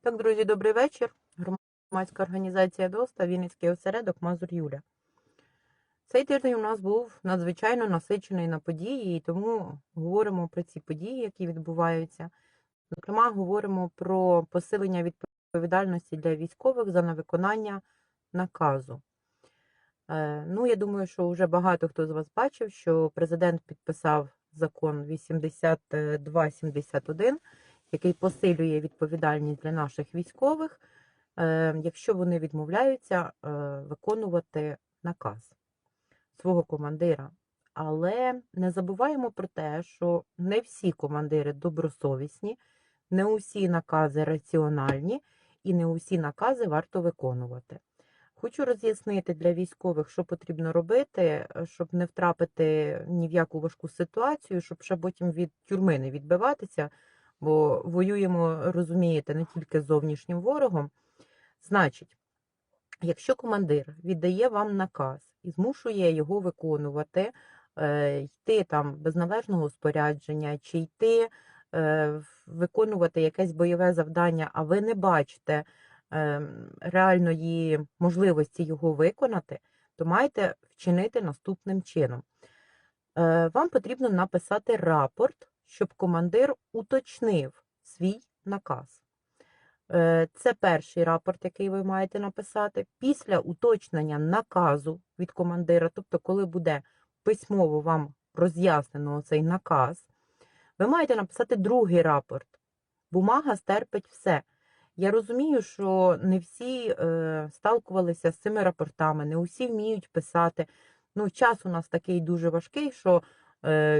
Так, друзі, добрий вечір. Громадська організація ДОСТА, Вінницький осередок Мазур Юля. Цей тиждень у нас був надзвичайно насичений на події, і тому говоримо про ці події, які відбуваються. Зокрема, говоримо про посилення відповідальності для військових за невиконання наказу. Е, Ну, я думаю, що вже багато хто з вас бачив, що президент підписав закон 8271, який посилює відповідальність для наших військових, е, якщо вони відмовляються е, виконувати наказ свого командира. Але не забуваємо про те, що не всі командири добросовісні, не усі накази раціональні і не усі накази варто виконувати. Хочу роз'яснити для військових, що потрібно робити, щоб не втрапити ні в яку важку ситуацію, щоб ще потім від тюрми не відбиватися, бо воюємо, розумієте, не тільки з зовнішнім ворогом. Значить, якщо командир віддає вам наказ і змушує його виконувати, е, йти там без належного спорядження, чи йти е, виконувати якесь бойове завдання, а ви не бачите е, реальної можливості його виконати, то маєте вчинити наступним чином. Е, Вам потрібно написати рапорт, щоб командир уточнив свій наказ. Е, Це перший рапорт, який ви маєте написати. Після уточнення наказу від командира, тобто, коли буде письмово вам роз'яснено цей наказ, ви маєте написати другий рапорт. Бумага стерпить все. Я розумію, що не всі е, сталкувалися з цими рапортами, не усі вміють писати. Ну, час у нас такий дуже важкий, що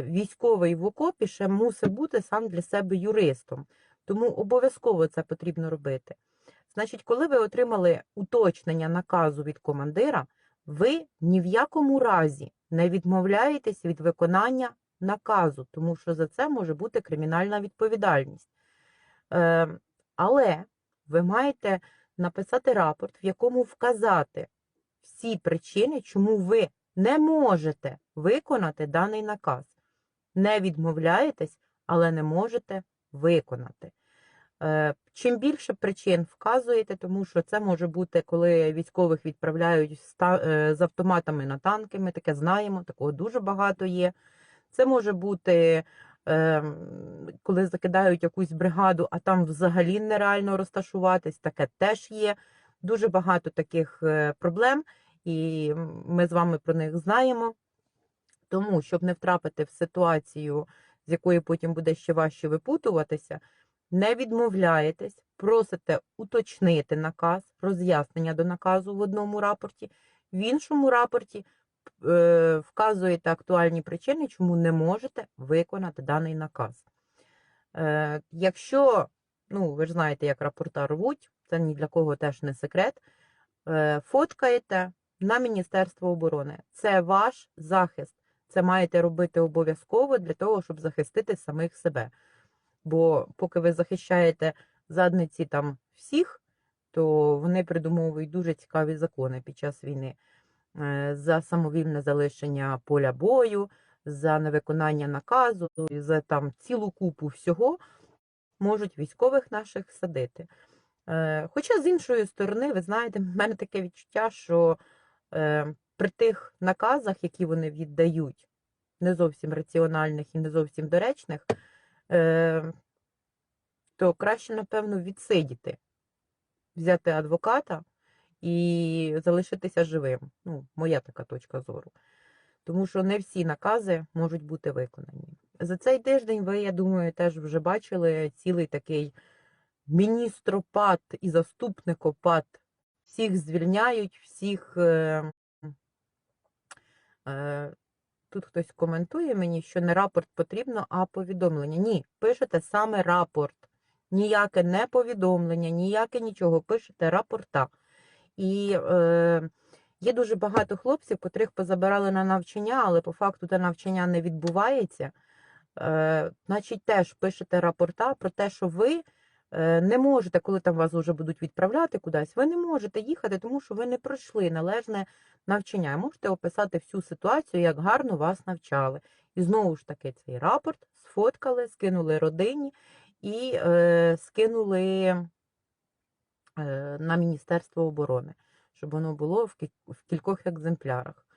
військовий в окопі ще мусить бути сам для себе юристом. Тому обов'язково це потрібно робити. Значить, коли ви отримали уточнення наказу від командира, ви ні в якому разі не відмовляєтесь від виконання наказу, тому що за це може бути кримінальна відповідальність. Е, але ви маєте написати рапорт, в якому вказати всі причини, чому ви не можете виконати даний наказ. Не відмовляєтесь, але не можете виконати. Е, Чим більше причин вказуєте, тому що це може бути, коли військових відправляють е, з автоматами на танки, ми таке знаємо, такого дуже багато є. Це може бути, е, коли закидають якусь бригаду, а там взагалі нереально розташуватись, таке теж є. Дуже багато таких проблем, і ми з вами про них знаємо. Тому, щоб не втрапити в ситуацію, з якої потім буде ще важче випутуватися, не відмовляєтесь, просите уточнити наказ, роз'яснення до наказу в одному рапорті, в іншому рапорті е, вказуєте актуальні причини, чому не можете виконати даний наказ. Е, якщо, ну, ви ж знаєте, як рапорта рвуть, це ні для кого теж не секрет, е, фоткаєте на Міністерство оборони. Це ваш захист. Це маєте робити обов'язково для того, щоб захистити самих себе. Бо поки ви захищаєте задниці там всіх, то вони придумовують дуже цікаві закони під час війни Е, за самовільне залишення поля бою, за невиконання наказу, за там цілу купу всього можуть військових наших садити. Е, Хоча з іншої сторони, ви знаєте, в мене таке відчуття, що при тих наказах, які вони віддають, не зовсім раціональних і не зовсім доречних, е, то краще, напевно, відсидіти, взяти адвоката і залишитися живим. Ну, моя така точка зору. Тому що не всі накази можуть бути виконані. За цей тиждень ви, я думаю, теж вже бачили цілий такий міністропад і заступникопад. Всіх звільняють, всіх. Е, Тут хтось коментує мені, що не рапорт потрібно, а повідомлення. Ні, пишете саме рапорт. Ніяке не повідомлення, ніяке нічого. Пишете рапорта. І е, є дуже багато хлопців, котрих позабирали на навчання, але по факту те навчання не відбувається. Е, Значить, теж пишете рапорта про те, що ви не можете, коли там вас вже будуть відправляти кудись, ви не можете їхати, тому що ви не пройшли належне навчання. Можете описати всю ситуацію, як гарно вас навчали. І знову ж таки, цей рапорт сфоткали, скинули родині і е, скинули е, на Міністерство оборони, щоб воно було в в кількох екземплярах.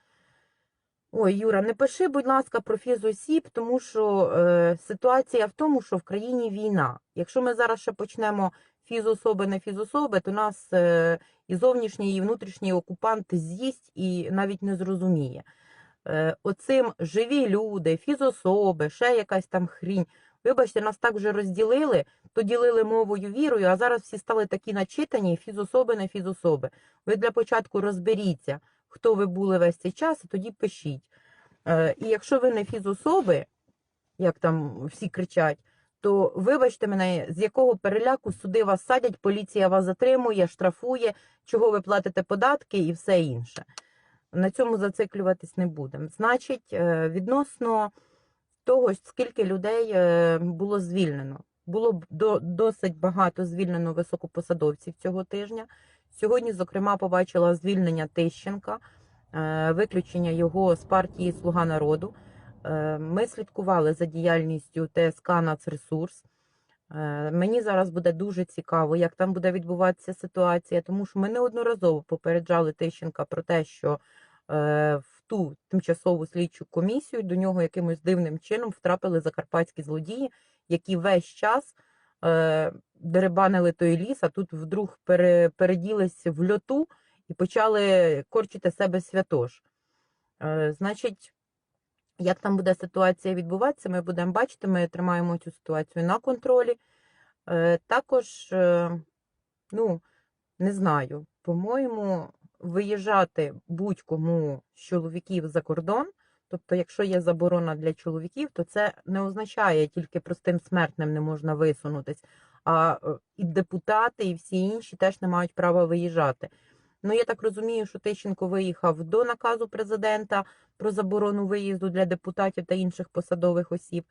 Ой, Юра, не пиши, будь ласка, про фізосіб, тому що е, ситуація в тому, що в країні війна. Якщо ми зараз ще почнемо фізособи, не фізособи, то нас е, і зовнішній, і внутрішній окупант з'їсть і навіть не зрозуміє. Е, оцим живі люди, фізособи, ще якась там хрінь. Вибачте, нас так вже розділили, то ділили мовою вірою, а зараз всі стали такі начитані, фізособи, не фізособи. Ви для початку розберіться, хто ви були весь цей час, і тоді пишіть. Е, і якщо ви не фізособи, як там всі кричать, то вибачте мене, з якого переляку суди вас садять, поліція вас затримує, штрафує, чого ви платите податки і все інше. На цьому зациклюватись не будемо. Значить, е, відносно того, скільки людей е, було звільнено. Було досить багато звільнено високопосадовців цього тижня. Сьогодні, зокрема, побачила звільнення Тищенка, е, виключення його з партії Слуга народу. Е, Ми слідкували за діяльністю ТСК «Нацресурс». Е, Мені зараз буде дуже цікаво, як там буде відбуватися ситуація, тому що ми неодноразово попереджали Тищенка про те, що в ту тимчасову слідчу комісію до нього якимось дивним чином втрапили закарпатські злодії, які весь час деребанили той ліс, а тут вдруг пере, переділись в льоту і почали корчити себе святош. Е, значить, як там буде ситуація відбуватися, ми будемо бачити, ми тримаємо цю ситуацію на контролі. Е, також, е, ну, не знаю, по-моєму, виїжджати будь-кому з чоловіків за кордон. Тобто, якщо є заборона для чоловіків, то це не означає тільки простим смертним не можна висунутись, а е, і депутати, і всі інші теж не мають права виїжджати. Ну, я так розумію, що Тищенко виїхав до наказу президента про заборону виїзду для депутатів та інших посадових осіб.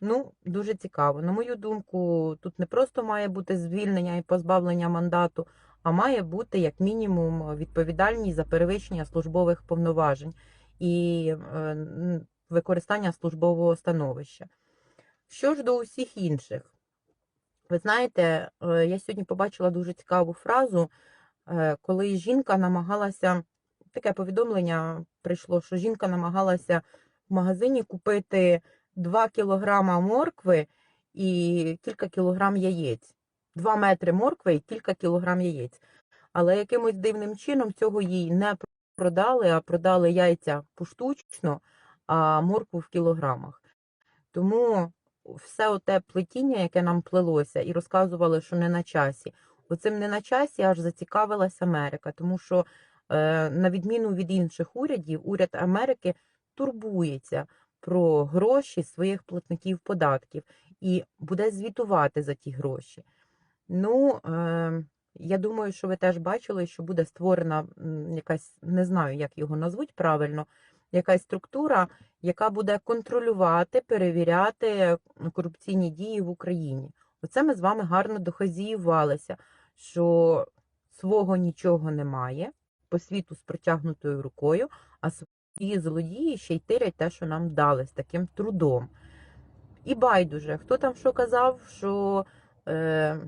Ну, дуже цікаво. На мою думку, тут не просто має бути звільнення і позбавлення мандату, а має бути як мінімум відповідальність за перевищення службових повноважень і е, використання службового становища. Що ж до усіх інших, ви знаєте, е, я сьогодні побачила дуже цікаву фразу, е, коли жінка намагалася, таке повідомлення прийшло, що жінка намагалася в магазині купити 2 кілограма моркви і кілька кілограм яєць. 2 метри моркви і кілька кілограм яєць. Але якимось дивним чином цього їй не продали, а продали яйця поштучно, а моркву в кілограмах. Тому все оте плетіння, яке нам плелося, і розказували, що не на часі. Оцим не на часі аж зацікавилась Америка, тому що, е, на відміну від інших урядів, уряд Америки турбується про гроші своїх платників податків і буде звітувати за ті гроші. Ну, е, я думаю, що ви теж бачили, що буде створена якась, не знаю, як його назвуть правильно, якась структура, яка буде контролювати, перевіряти корупційні дії в Україні. Оце ми з вами гарно дохазіювалися, що свого нічого немає, по світу з протягнутою рукою, а свої злодії ще й тирять те, що нам дали з таким трудом. І байдуже, хто там що казав, що е,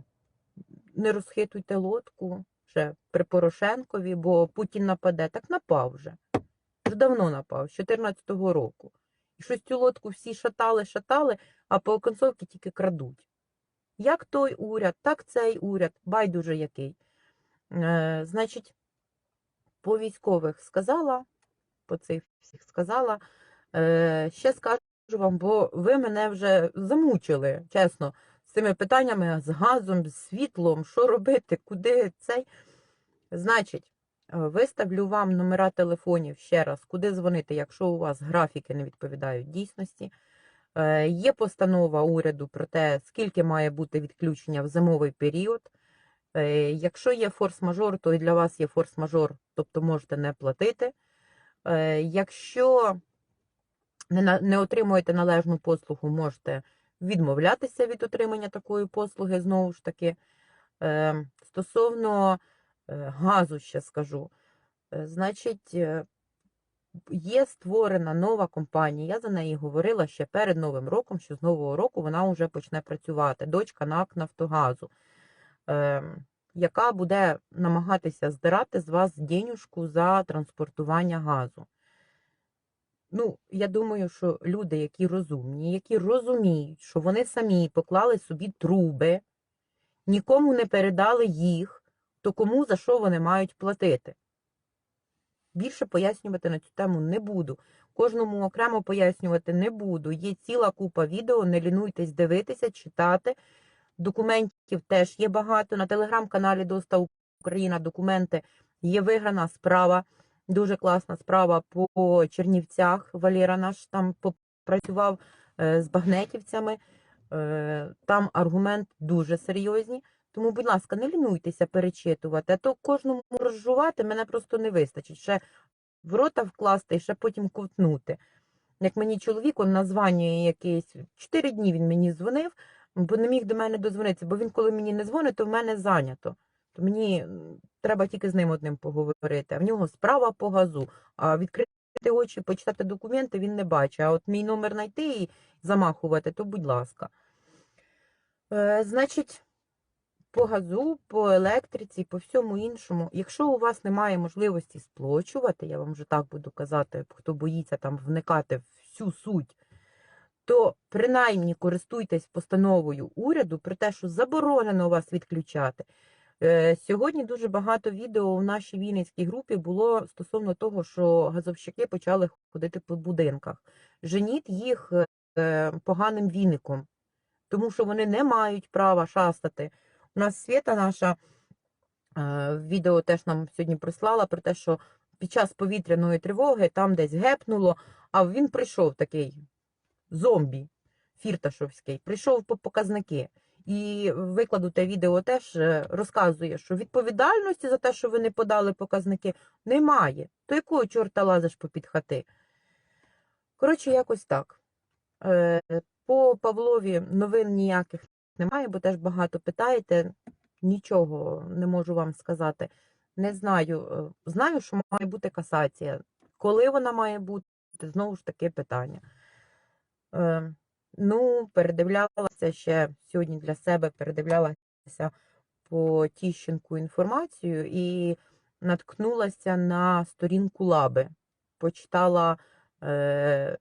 не розхитуйте лодку ще при Порошенкові, бо Путін нападе. Так напав вже. Вже давно напав, з 2014 року. І щось цю лодку всі шатали, шатали, а по оконцовці тільки крадуть. Як той уряд, так цей уряд, байдуже який. Е, значить, по військових сказала, по цих всіх сказала. Е, ще скажу вам, бо ви мене вже замучили, чесно, цими питаннями, з газом, з світлом, що робити, куди цей. Значить, е, виставлю вам номера телефонів ще раз, куди дзвонити, якщо у вас графіки не відповідають дійсності. Е, Є постанова уряду про те, скільки має бути відключення в зимовий період. Е, Якщо є форс-мажор, то і для вас є форс-мажор, тобто можете не платити. Якщо не отримуєте належну послугу, можете відмовлятися від отримання такої послуги, знову ж таки. Е, Стосовно е, газу ще скажу. Е, Значить, є створена нова компанія. Я за неї говорила ще перед Новим роком, що з нового року вона вже почне працювати. Дочка НАК Нафтогазу. Яка буде намагатися здирати з вас денюжку за транспортування газу. Ну, я думаю, що люди, які розумні, які розуміють, що вони самі поклали собі труби, нікому не передали їх, то кому за що вони мають платити? Більше пояснювати на цю тему не буду. Кожному окремо пояснювати не буду. Є ціла купа відео, не лінуйтесь дивитися, читати. Документів теж є багато. На телеграм-каналі Доста Україна документи є виграна справа. Дуже класна справа по Чернівцях. Валера наш там попрацював е, з багнетівцями. Е, Там аргумент дуже серйозні. Тому, будь ласка, не лінуйтеся перечитувати, а то кожному розжувати мене просто не вистачить. Ще в рота вкласти і ще потім ковтнути. Як мені чоловік он названює якийсь, чотири дні він мені дзвонив, бо не міг до мене дозвонитися, бо він, коли мені не дзвонить, то в мене зайнято. То мені треба тільки з ним одним поговорити. А в нього справа по газу. А відкрити очі, почитати документи він не бачить. А от мій номер знайти і замахувати, то будь ласка. Е, значить, по газу, по електриці, по всьому іншому. Якщо у вас немає можливості сплочувати, я вам вже так буду казати, хто боїться там вникати в всю суть, то принаймні користуйтесь постановою уряду про те, що заборонено вас відключати. Е, Сьогодні дуже багато відео в нашій Вінницькій групі було стосовно того, що газовщики почали ходити по будинках. Женіть їх е, поганим віником, тому що вони не мають права шастати. У нас Свята наша е, відео теж нам сьогодні прислала про те, що під час повітряної тривоги там десь гепнуло, а він прийшов такий зомбі фірташовський, прийшов по показники. І викладу те відео теж е, розказує, що відповідальності за те, що ви не подали показники, немає. То якого чорта лазиш попід хати? Коротше, якось так. Е, По Павлові новин ніяких немає, бо теж багато питаєте. Нічого не можу вам сказати. Не знаю. Е, Знаю, що має бути касація. Коли вона має бути, знову ж таки питання. Ну, передивлялася ще сьогодні для себе, передивлялася по Тіщенку інформацію і наткнулася на сторінку Лаби. Почитала е,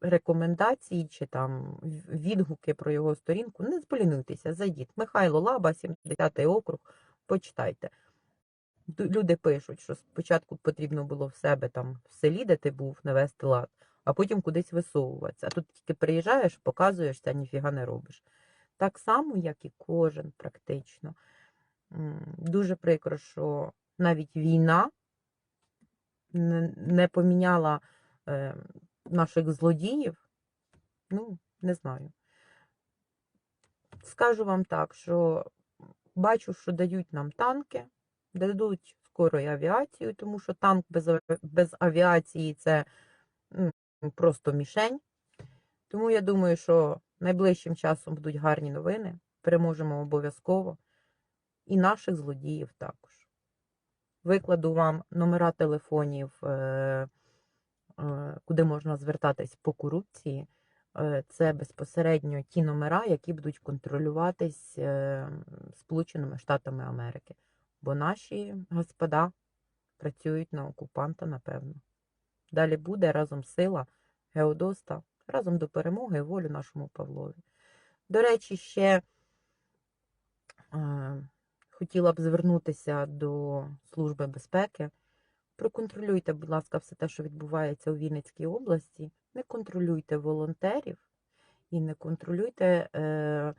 рекомендації чи там відгуки про його сторінку. Не зболінуйтеся, зайдіть. Михайло Лаба, 70-й округ, почитайте. Люди пишуть, що спочатку потрібно було в себе там в селі, де ти був, навести лад, а потім кудись висовуватися. А тут тільки приїжджаєш, показуєшся, ніфіга не робиш. Так само, як і кожен практично. Дуже прикро, що навіть війна не- поміняла е, наших злодіїв. Ну, не знаю. Скажу вам так, що бачу, що дають нам танки, дадуть скоро і авіацію, тому що танк без, без авіації це просто мішень. Тому я думаю, що найближчим часом будуть гарні новини. Переможемо обов'язково. І наших злодіїв також. Викладу вам номера телефонів, е, е, куди можна звертатись по корупції. Е, Це безпосередньо ті номера, які будуть контролюватись Сполученими Штатами Америки. Бо наші господа працюють на окупанта, напевно. Далі буде разом сила Геодоста, разом до перемоги і волю нашому Павлові. До речі, ще е, хотіла б звернутися до Служби безпеки. Проконтролюйте, будь ласка, все те, що відбувається у Вінницькій області. Не контролюйте волонтерів і не контролюйте е,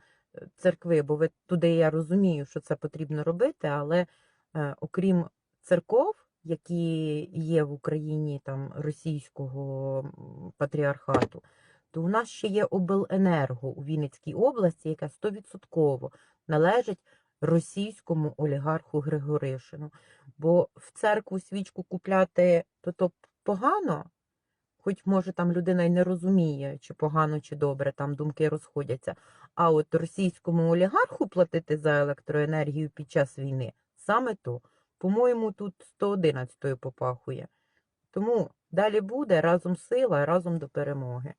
церкви, бо ви туди я розумію, що це потрібно робити, але е, окрім церков, які є в Україні там російського патріархату, то у нас ще є обленерго у Вінницькій області, яка 100% належить російському олігарху Григоришину. Бо в церкву свічку купляти то то погано, хоч може там людина й не розуміє, чи погано, чи добре, там думки розходяться. А от російському олігарху платити за електроенергію під час війни саме то. По-моєму, тут 111 попахує. Тому далі буде разом сила, разом до перемоги.